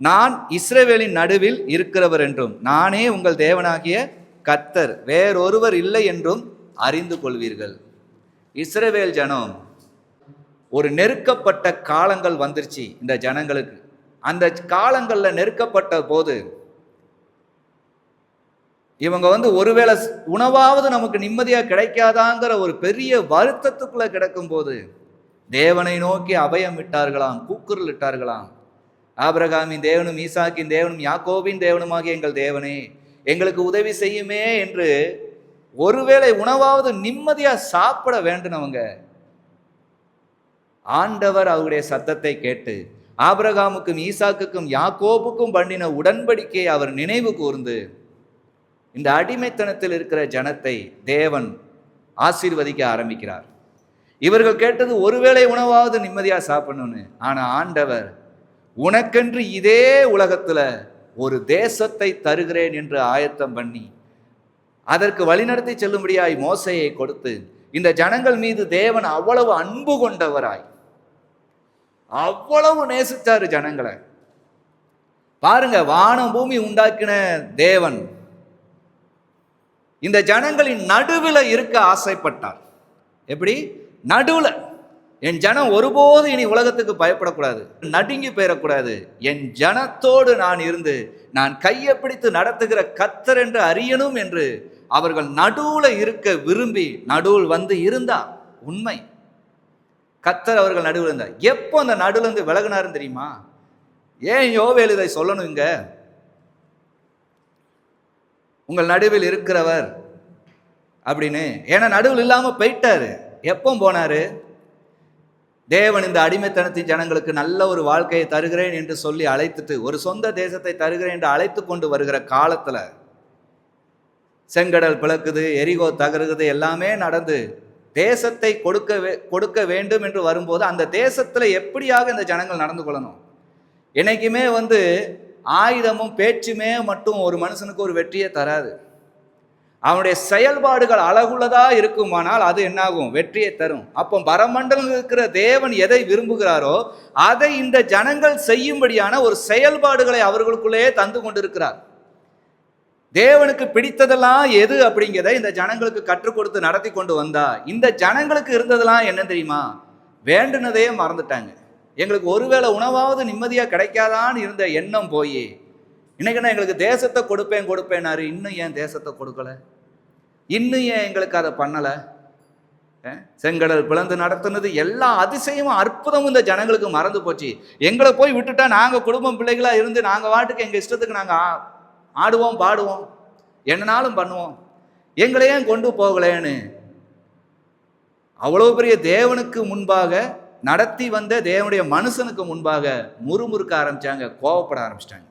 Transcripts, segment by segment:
நான் இஸ்ரேவேலின் நடுவில் இருக்கிறவர் என்றும் நானே உங்கள் தேவனாகிய கத்தர் வேறொருவர் இல்லை என்றும் அறிந்து கொள்வீர்கள். இஸ்ரேவேல் ஜனம் ஒரு நெருக்கப்பட்ட காலங்கள் வந்துருச்சு இந்த ஜனங்களுக்கு. அந்த காலங்களில் நெருக்கப்பட்ட போது இவங்க வந்து ஒருவேளை உணவாவது நமக்கு நிம்மதியாக கிடைக்காதாங்கிற ஒரு பெரிய வருத்தத்துக்குள்ளே கிடக்கும் போது தேவனை நோக்கி அபயம் விட்டார்களாம் கூக்குரல் இட்டார்களாம். ஆபிரகாமின் தேவனும் ஈசாக்கின் தேவனும் யாக்கோவின் தேவனுமாகிய எங்கள் தேவனே எங்களுக்கு உதவி செய்யுமே என்று ஒருவேளை உணவாவது நிம்மதியாக சாப்பிட வேண்டுனவங்க ஆண்டவர் அவருடைய சத்தத்தை கேட்டு ஆபிரகாமுக்கும் ஈசாக்குக்கும் யாக்கோபுக்கும் பண்ணின உடன்படிக்கையை அவர் நினைவு கூர்ந்து இந்த அடிமைத்தனத்தில் இருக்கிற ஜனத்தை தேவன் ஆசீர்வதிக்க ஆரம்பிக்கிறார். இவர்கள் கேட்டது ஒருவேளை உணவாவது நிம்மதியாக சாப்பிடணும்னு ஆனால் ஆண்டவர் உனக்கென்று இதே உலகத்தில் ஒரு தேசத்தை தருகிறேன் என்று ஆயத்தம் பண்ணி அதற்கு வழிநடத்தி செல்லும்படியாய் மோசையை கொடுத்து இந்த ஜனங்கள் மீது தேவன் அவ்வளவு அன்பு கொண்டவராய். அவ்வளவு நேசித்தாரு ஜனங்களை. பாருங்க வானம் பூமி உண்டாக்கின தேவன். இந்த ஜனங்களின் நடுவில் இருக்க ஆசைப்பட்டார். எப்படி? நடுவில் என் ஜனம் ஒருபோது இனி உலகத்துக்கு பயப்படக்கூடாது நடுங்கி போயிடக்கூடாது. என் ஜனத்தோடு நான் இருந்து நான் கையை பிடித்து நடத்துகிற கத்தர் என்று அறியணும் என்று அவர்கள் நடுவில் இருக்க விரும்பி நடுவில் வந்து இருந்தா உண்மை. கத்தர் அவர்கள் நடுவில் இருந்தார். எப்போ அந்த நடுவில் இருந்து விலகினாருன்னு தெரியுமா? ஏன் யோவேல் இதை சொல்லணும் இங்க? உங்கள் நடுவில் இருக்கிறவர் அப்படின்னு. ஏன்னா நடுவில் இல்லாமல் போயிட்டாரு. எப்போ போனாரு? தேவன் இந்த அடிமைத்தனத்தின் ஜனங்களுக்கு நல்ல ஒரு வாழ்க்கையை தருகிறேன் என்று சொல்லி அழைத்துட்டு ஒரு சொந்த தேசத்தை தருகிறேன் என்று அழைத்து கொண்டு வருகிற காலத்தில் செங்கடல் பிளக்குது எரிகோ தகருகுது எல்லாமே நடந்து தேசத்தை கொடுக்க வே- கொடுக்க வேண்டும் என்று வரும்போது அந்த தேசத்தில் எப்படியாக இந்த ஜனங்கள் நடந்து கொள்ளணும்? என்னைக்குமே வந்து ஆயுதமும் பேச்சுமே மட்டும் ஒரு மனுஷனுக்கு ஒரு வெற்றியை தராது. அவனுடைய செயல்பாடுகள் அழகுள்ளதா இருக்குமானால் அது என்னாகும்? வெற்றியை தரும். அப்போ பரமண்டலம் இருக்கிற தேவன் எதை விரும்புகிறாரோ அதை இந்த ஜனங்கள் செய்யும்படியான ஒரு செயல்பாடுகளை அவர்களுக்குள்ளேயே தந்து கொண்டிருக்கிறார். தேவனுக்கு பிடித்ததெல்லாம் எது அப்படிங்கிறத இந்த ஜனங்களுக்கு கற்றுக் கொடுத்து நடத்தி கொண்டு வந்தா. இந்த ஜனங்களுக்கு இருந்ததெல்லாம் என்ன தெரியுமா? வேண்டுனதையே மறந்துட்டாங்க. எங்களுக்கு ஒருவேளை உணவாவது நிம்மதியாக கிடைக்காதான்னு இருந்த எண்ணம் போய் இன்னைக்கு நான் எங்களுக்கு தேசத்தை கொடுப்பேன் கொடுப்பேனாரு இன்னும் ஏன் தேசத்தை கொடுக்கல? இன்னும் ஏன் எங்களுக்கு அதை பண்ணலை? செங்கடல் பிளந்து நடத்துனது எல்லா அதிசயமும் அற்புதமும் இந்த ஜனங்களுக்கு மறந்து போச்சு. எங்களை போய் விட்டுட்டா நாங்கள் குடும்பம் பிள்ளைகளாக இருந்து நாங்கள் வாட்டுக்கு எங்கள் இஷ்டத்துக்கு நாங்கள் ஆடுவோம் பாடுவோம். என்னனாலும் பண்ணுவோம். எங்களையும் கொண்டு போகலேன்னு? அவ்வளோ பெரிய தேவனுக்கு முன்பாக நடத்தி வந்த தேவனுடைய மனுஷனுக்கு முன்பாக முறுமுறுக்க ஆரம்பிச்சாங்க கோவப்பட ஆரம்பிச்சிட்டாங்க.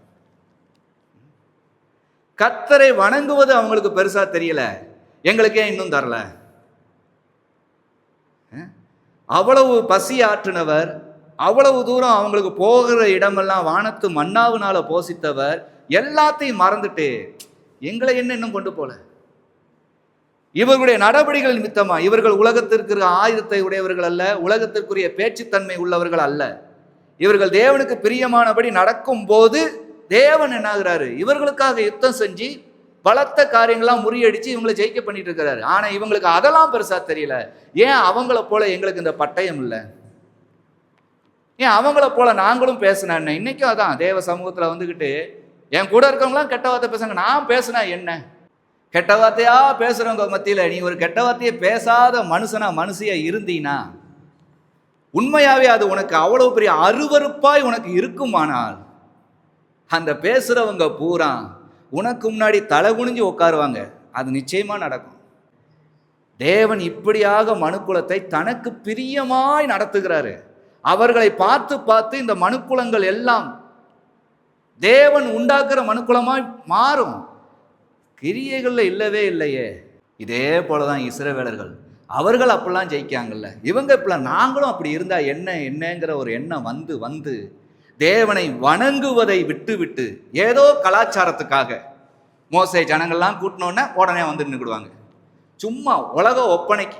கத்தரை வணங்குவது அவங்களுக்கு பெருசா தெரியல. எங்களுக்கே இன்னும் தரல. அவ்வளவு பசி ஆற்றினவர் அவ்வளவு தூரம் அவங்களுக்கு போகிற இடமெல்லாம் வானத்து மன்னாவுனால போசித்தவர் எல்லாத்தையும் மறந்துட்டு எங்களை என்ன இன்னும் கொண்டு போல? இவர்களுடைய நடவடிக்கைகள் நிமித்தமா இவர்கள் உலகத்திற்கு ஆயுதத்தை உடையவர்கள் அல்ல உலகத்திற்குரிய பேச்சுத்தன்மை உள்ளவர்கள் அல்ல. இவர்கள் தேவனுக்கு பிரியமானபடி நடக்கும் போது தேவன் என்னாகிறாரு? இவர்களுக்காக யுத்தம் செஞ்சு பலத்த காரியங்கள்லாம் முறியடிச்சு இவங்களை ஜெயிக்க பண்ணிட்டு இருக்கிறாரு ஆனா இவங்களுக்கு அதெல்லாம் பெருசா தெரியல. ஏன் அவங்கள போல எங்களுக்கு இந்த பட்டயம் இல்லை? ஏன் அவங்கள போல நாங்களும் பேசினா என்ன? இன்னைக்கும் அதான். தேவ சமூகத்தில் வந்துக்கிட்டு என் கூட இருக்கவங்களாம் கெட்ட வார்த்தை பேசுங்க நான் பேசினா என்ன? கெட்ட வார்த்தையா பேசுறவங்க மத்தியில்? நீ ஒரு கெட்ட வார்த்தையை பேசாத மனுஷனா மனுஷியா இருந்தீனா? உண்மையாவே அது உனக்கு அவ்வளவு பெரிய அருவருப்பாய் உனக்கு இருக்குமானால் அந்த பேசுறவங்க பூரா உனக்கு முன்னாடி தலை குனிஞ்சு உட்காருவாங்க அது நிச்சயமாக நடக்கும். தேவன் இப்படியாக மனுக்குலத்தை தனக்கு பிரியமாய் நடத்துகிறாரு. அவர்களை பார்த்து பார்த்து இந்த மனுக்குலங்கள் எல்லாம் தேவன் உண்டாக்குற மனுக்குலமாய் மாறும். கிரியைகளில் இல்லவே இல்லையே. இதே போலதான் இஸ்ரவேலர்கள். அவர்கள் அப்படிலாம் ஜெயிக்காங்கல்ல இவங்க இப்பெல்லாம் நாங்களும் அப்படி இருந்தா என்ன என்னங்கிற ஒரு எண்ணம் வந்து வந்து தேவனை வணங்குவதை விட்டு விட்டு ஏதோ கலாச்சாரத்துக்காக மோசை ஜனங்கள்லாம் கூட்டினோன்னே உடனே வந்து நின்றுக்கிடுவாங்க சும்மா உலக ஒப்பனைக்கு.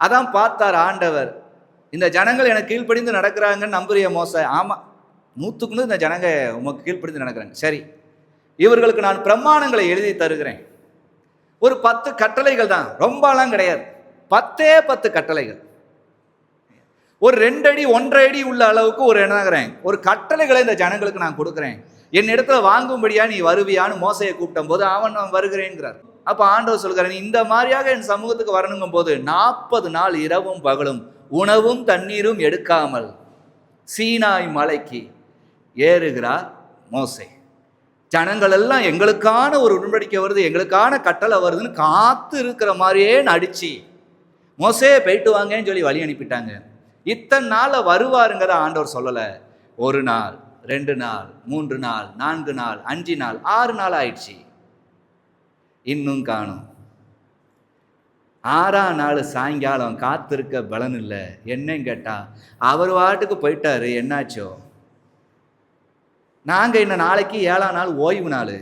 அதான் பார்த்தார் ஆண்டவர். இந்த ஜனங்கள் எனக்கு கீழ்ப்படிந்து நடக்கிறாங்கன்னு நம்புறிய மோச? ஆமாம் நூற்றுக்கு நூறு இந்த ஜனங்க உமக்கு கீழ்ப்படிந்து நடக்கிறாங்க. சரி. இவர்களுக்கு நான் பிரமாணங்களை எழுதி தருகிறேன். ஒரு பத்து கட்டளைகள் தான். ரொம்பலாம் கிடையாது. பத்தே பத்து கட்டளைகள். ஒரு ரெண்டு அடி ஒன்றரை அடி உள்ள அளவுக்கு ஒரு என்னங்கிறேன் ஒரு கட்டளைகளை இந்த ஜனங்களுக்கு நான் கொடுக்குறேன். என் இடத்துல வாங்கும்படியா நீ வருவியான்னு மோசையை கூப்பிட்ட போது அவன் நான் வருகிறேங்கிறார் அப்போ ஆண்டவர் சொல்கிறார் நீ இந்த மாதிரியாக என் சமூகத்துக்கு வரணுங்கும் போது நாற்பது நாள் இரவும் பகலும் உணவும் தண்ணீரும் எடுக்காமல் சீனாய் மலைக்கு ஏறுகிறார் மோசை. ஜனங்கள் எல்லாம் எங்களுக்கான ஒரு உடன்படிக்கை வருது எங்களுக்கான கட்டளை வருதுன்னு காத்து இருக்கிற மாதிரியே நடிச்சு மோசே போயிட்டு வாங்கன்னு சொல்லி வழி அனுப்பிட்டாங்க. இத்தனை நாளில் வருவாருங்கிறத ஆண்டவர் சொல்லலை. ஒரு நாள் ரெண்டு நாள் மூன்று நாள் நான்கு நாள் அஞ்சு நாள் ஆறு நாள் ஆயிடுச்சு. இன்னும் காணும். ஆறாம் நாள் சாயங்காலம் காத்திருக்க பலன் இல்லை. என்னன்னு கேட்டால் அவர் வாட்டுக்கு போயிட்டாரு என்னாச்சோ? நாங்கள் இன்னும் நாளைக்கு ஏழாம் நாள் ஓய்வு நாள்.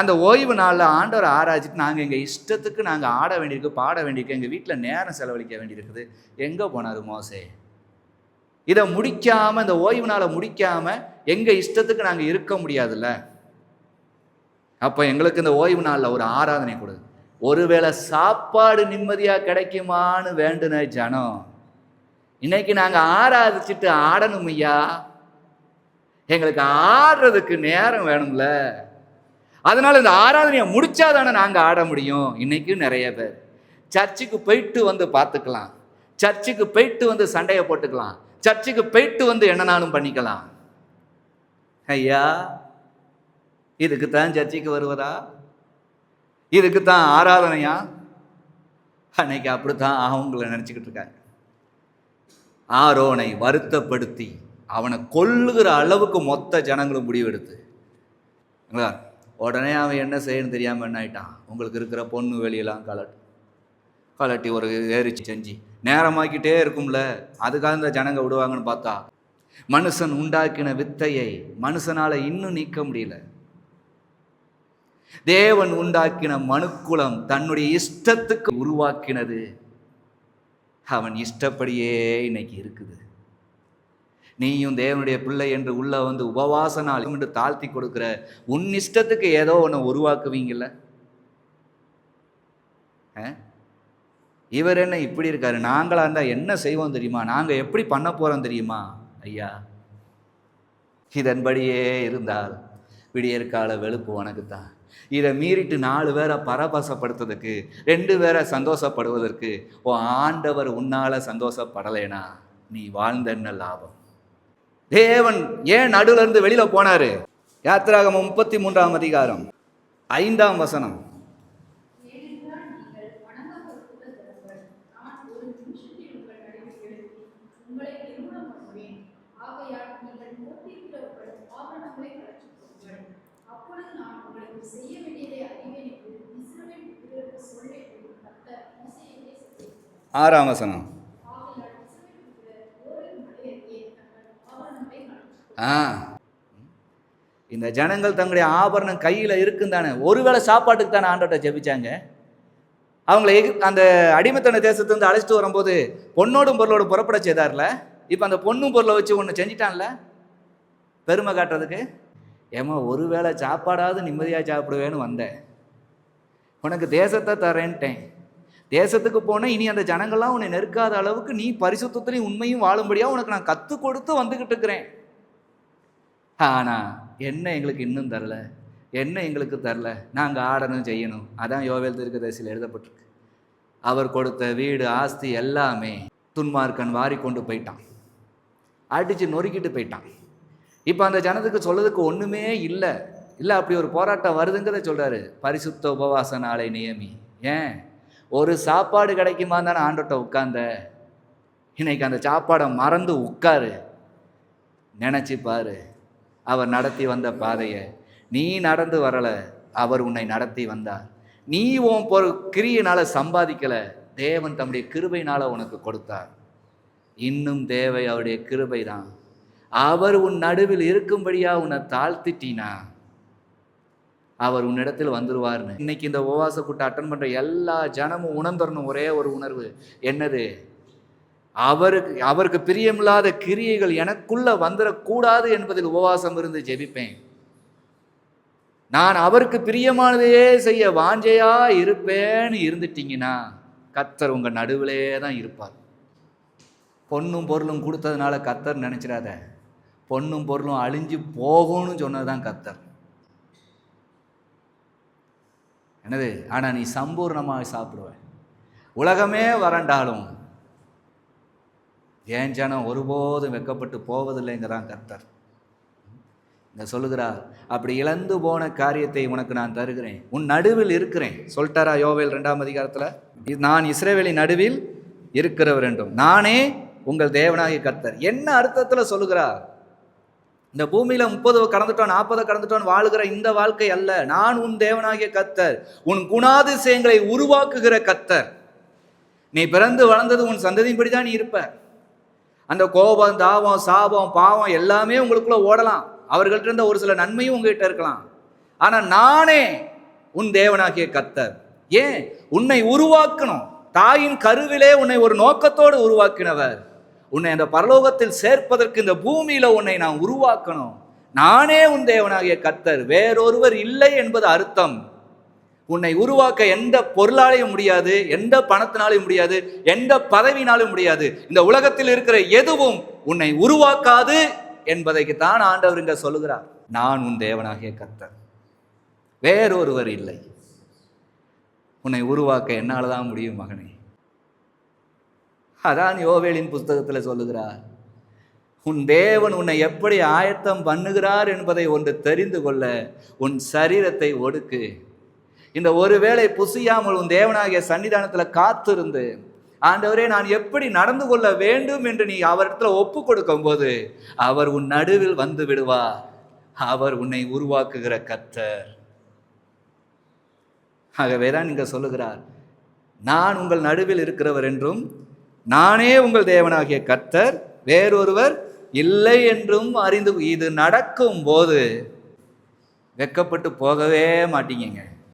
அந்த ஓய்வு நாளில் ஆண்டவர் ஆராய்ச்சிட்டு நாங்கள் எங்கள் இஷ்டத்துக்கு நாங்கள் ஆட வேண்டியிருக்கு பாட வேண்டியிருக்கு எங்கள் வீட்டில் நேரம் செலவழிக்க வேண்டியிருக்குது. எங்கே போனார் மோசே? இதை முடிக்காமல் இந்த ஓய்வு நாளை முடிக்காமல் எங்கள் இஷ்டத்துக்கு நாங்கள் இருக்க முடியாதுல்ல? அப்போ எங்களுக்கு இந்த ஓய்வு நாளில் ஒரு ஆராதனை கொடு. ஒருவேளை சாப்பாடு நிம்மதியாக கிடைக்குமான்னு வேண்டுன ஜனம் இன்னைக்கு நாங்கள் ஆராதிச்சுட்டு ஆடணும் ஐயா எங்களுக்கு ஆடுறதுக்கு நேரம் வேணும்ல? அதனால இந்த ஆராதனையை முடிச்சாதானே நாங்கள் ஆட முடியும்? இன்னைக்கும் நிறைய பேர். சர்ச்சுக்கு போயிட்டு வந்து பார்த்துக்கலாம். சர்ச்சுக்கு போயிட்டு வந்து சண்டையை போட்டுக்கலாம். சர்ச்சுக்கு போயிட்டு வந்து என்னனாலும் பண்ணிக்கலாம்? ஐயா இதுக்கு தான் சர்ச்சுக்கு வருவதா இதுக்கு தான் ஆராதனையா? அன்னைக்கு அப்படித்தான் அவங்கள நினச்சிக்கிட்டு இருக்காங்க. ஆரோனை வருத்தப்படுத்தி அவனை கொல்லுகிற அளவுக்கு மொத்த ஜனங்களும் முடிவெடுத்து. உடனே அவன் என்ன செய்யணும்னு தெரியாமல் என்ன ஆயிட்டான்? உங்களுக்கு இருக்கிற பொண்ணு வெளியெல்லாம் கலட்டு கலட்டி ஒரு ஏறிச்சு செஞ்சு நேரமாக்கிட்டே இருக்கும்ல. அதுக்காக இந்த ஜனங்க விடுவாங்கன்னு பார்த்தா மனுஷன் உண்டாக்கின வித்தையை மனுஷனால் இன்னும் நீக்க முடியல. தேவன் உண்டாக்கின மனுக்குலம் தன்னுடைய இஷ்டத்துக்கு உருவாக்கினது. அவன் இஷ்டப்படியே இன்னைக்கு இருக்குது. நீயும் தேவனுடைய பிள்ளை என்று உள்ள வந்து உபவாச நாள் என்று தாழ்த்தி கொடுக்குற உன் இஷ்டத்துக்கு ஏதோ ஒன்று உருவாக்குவீங்கள்ல ஆ? இவர் என்ன இப்படி இருக்காரு? நாங்களா இருந்தால் என்ன செய்வோம் தெரியுமா? நாங்கள் எப்படி பண்ண போகிறோம் தெரியுமா? ஐயா இதன்படியே இருந்தால் விடியற்கால வெளுப்பு உனக்கு தான் இதை மீறிட்டு நாலு பேரை பரபசப்படுத்துறதுக்கு ரெண்டு பேரை சந்தோஷப்படுவதற்கு ஓ ஆண்டவர் உன்னால சந்தோஷப்படலைனா நீ வாழ்ந்த என்ன லாபம்? தேவன் ஏன் நடுவுல இருந்து வெளியில போனாரு? யாத்திராகமம் முப்பத்தி மூன்றாம் அதிகாரம் ஐந்தாம் வசனம் ஏனென்றால் நீங்கள் வணங்கப்பட்டுள்ள ஜனங்கள் நான் ஒரு நிமிஷத்தில் உங்கள் நடுவில் எழுப்பி உங்களை நிர்மூலம் பண்ணுவேன் ஆகையால் நீங்கள் போட்டிருக்கிறவர்கள் ஆபரணங்களை கலற்றிக் கொள்ளுங்கள் அப்பொழுது நான் உங்களுக்கு செய்ய வேண்டியதை அறிவேன் என்று இஸ்ரவேல் புத்திரருக்கு சொல்வேன் என்று கர்த்தர் மோசேயிலே சொல்லியிருக்கிறார் ஆறாம் வசனம் ஆகையால் இஸ்ரவேல் புத்திரர் ஓரிரு மலையருகே தங்கள் ஆறாம் வசனம். ஆ. இந்த ஜனங்கள் தங்களுடைய ஆபரணம் கையில் இருக்கும் தானே ஒருவேளை சாப்பாட்டுக்கு தானே ஆண்டோட்ட ஜெபிச்சாங்க. அவங்கள அந்த அடிமைத்தன தேசத்துலேருந்து அழைச்சிட்டு வரும்போது பொண்ணோடும் பொருளோடு புறப்பட செய்தார்ல. இப்போ அந்த பொண்ணும் பொருளை வச்சு ஒன்று செஞ்சிட்டான்ல. பெருமை காட்டுறதுக்கு. ஏமா ஒருவேளை சாப்பாடாவது நிம்மதியாக சாப்பிடுவேன்னு வந்தேன். உனக்கு தேசத்தை தரேன்ட்டேன். தேசத்துக்கு போனால் இனி அந்த ஜனங்கள்லாம் உன்னை நெருக்காத அளவுக்கு நீ பரிசுத்தத்துலையும் உண்மையும் வாழும்படியாக உனக்கு நான் கற்றுக் கொடுத்து வந்துக்கிட்டு இருக்கிறேன். ஆனா என்ன எங்களுக்கு இன்னும் தரல? என்ன எங்களுக்கு தரல? நாங்கள் ஆடணும் செய்யணும். அதான் யோவேல் தீர்க்கதரிசியில் எழுதப்பட்டிருக்கு. அவர் கொடுத்த வீடு ஆஸ்தி எல்லாமே துன்மார்க்கன் வாரி கொண்டு போயிட்டான். அடித்து நொறுக்கிட்டு போயிட்டான். இப்போ அந்த ஜனத்துக்கு சொல்லதுக்கு ஒன்றுமே இல்லை. இல்லை அப்படி ஒரு போராட்டம் வருதுங்கிறத சொல்கிறாரு பரிசுத்த உபவாச நாளை நியமி. ஏன்? ஒரு சாப்பாடு கிடைக்குமா தானே ஆண்டோட்ட உட்காந்த இன்னைக்கு அந்த சாப்பாடை மறந்து உட்காரு. நினச்சி பாரு. அவர் நடத்தி வந்த பாதையை. நீ நடந்து வரலை. அவர் உன்னை நடத்தி வந்தார். நீ உன் பொரு கிரியினால் சம்பாதிக்கல. தேவன் தம்முடைய கிருபையினால் உனக்கு கொடுத்தார். இன்னும் தேவை அவருடைய கிருபை தான். அவர் உன் நடுவில் இருக்கும்படியாக உன்னை தாழ்த்திட்டினா? அவர் உன்னிடத்தில் வந்துருவார்னு. இன்னைக்கு இந்த உபவாச கூட்டம் அட்டன் பண்ற எல்லா ஜனமும் உணர்ந்துடணும் ஒரே ஒரு உணர்வு. என்னது? அவருக்கு அவருக்கு பிரியமில்லாத கிரியைகள் எனக்குள்ள வந்துடக்கூடாது என்பதில் உபவாசம் இருந்து ஜெபிப்பேன். நான் அவருக்கு பிரியமானதையே செய்ய வாஞ்சையா இருப்பேன்னு இருந்துட்டீங்கன்னா கத்தர் உங்க நடுவிலே தான் இருப்பார். பொண்ணும் பொருளும் கொடுத்ததுனால கத்தர் நினைச்சிடாத. பொண்ணும் பொருளும் அழிஞ்சு போகும்னு சொன்னதுதான் கத்தர். என்னது? ஆனால் நீ சம்பூர்ணமாக சாப்பிடுவ உலகமே வறண்டாலும் ஏன் ஜனம் ஒருபோதும் வெக்கப்பட்டு போவதில்லைங்கிறான் கர்த்தர். இங்க சொல்லுகிறார் அப்படி இழந்து போன காரியத்தை உனக்கு நான் தருகிறேன். உன் நடுவில் இருக்கிறேன். சொல்லிட்டாரா யோவேல் ரெண்டாம் அதிகாரத்தில்? இது நான் இஸ்ரேவேலின் நடுவில் இருக்கிறவர் என்றும் நானே உங்கள் தேவனாகிய கர்த்தர். என்ன அர்த்தத்தில் சொல்லுகிறார் இந்த பூமியில முப்பது கடந்துட்டோம் நாற்பது கடந்துட்டோம் வாழுகிற இந்த வாழ்க்கை அல்ல. நான் உன் தேவனாகிய கத்தர் உன் குணாதிசயங்களை உருவாக்குகிற கத்தர் நீ பிறந்து வளர்ந்தது உன் சந்ததியின்படி தான் நீ இருப்ப. அந்த கோபம் தாபம் சாபம் பாவம் எல்லாமே உங்களுக்குள்ள ஓடலாம். அவர்கள்ட்ட இருந்த ஒரு சில நன்மையும் உங்ககிட்ட இருக்கலாம். ஆனா நானே உன் தேவனாகிய கத்தர் ஏன்? உன்னை உருவாக்கணும். தாயின் கருவிலே உன்னை ஒரு நோக்கத்தோடு உருவாக்கினவர். உன்னை அந்த பரலோகத்தில் சேர்ப்பதற்கு இந்த பூமியில உன்னை நான் உருவாக்கணும். நானே உன் தேவனாகிய கத்தர் வேறொருவர் இல்லை என்பது அர்த்தம். உன்னை உருவாக்க எந்த பொருளாலையும் முடியாது எந்த பணத்தினாலையும் முடியாது எந்த பதவினாலும் முடியாது. இந்த உலகத்தில் இருக்கிற எதுவும் உன்னை உருவாக்காது என்பதைக்கு தான் ஆண்டவர் இங்க சொல்லுகிறார். நான் உன் தேவனாகிய கத்தர் வேறொருவர் இல்லை. உன்னை உருவாக்க என்னால் தான் முடியும் மகனே? அதான் யோவேலின் புஸ்தகத்தில் சொல்லுகிறார். உன் தேவன் உன்னை எப்படி ஆயத்தம் பண்ணுகிறார் என்பதை ஒன்று தெரிந்து கொள்ள உன் சரீரத்தை ஒடுக்கு. இந்த ஒருவேளை புசியாமல் உன் தேவனாகிய சன்னிதானத்தில் காத்திருந்து ஆண்டவரே நான் எப்படி நடந்து கொள்ள வேண்டும் என்று நீ அவரிடத்துல ஒப்பு கொடுக்கும் போது அவர் உன் நடுவில் வந்து விடுவார். அவர் உன்னை உருவாக்குகிற கத்தர் ஆகவே தான் இங்க சொல்லுகிறார். நான் உங்கள் நடுவில் இருக்கிறவர் என்றும் நானே உங்கள் தேவனாகிய கர்த்தர் வேறொருவர் இல்லை என்றும் அறிந்து இது நடக்கும் போது வெக்கப்பட்டு போகவே மாட்டீங்க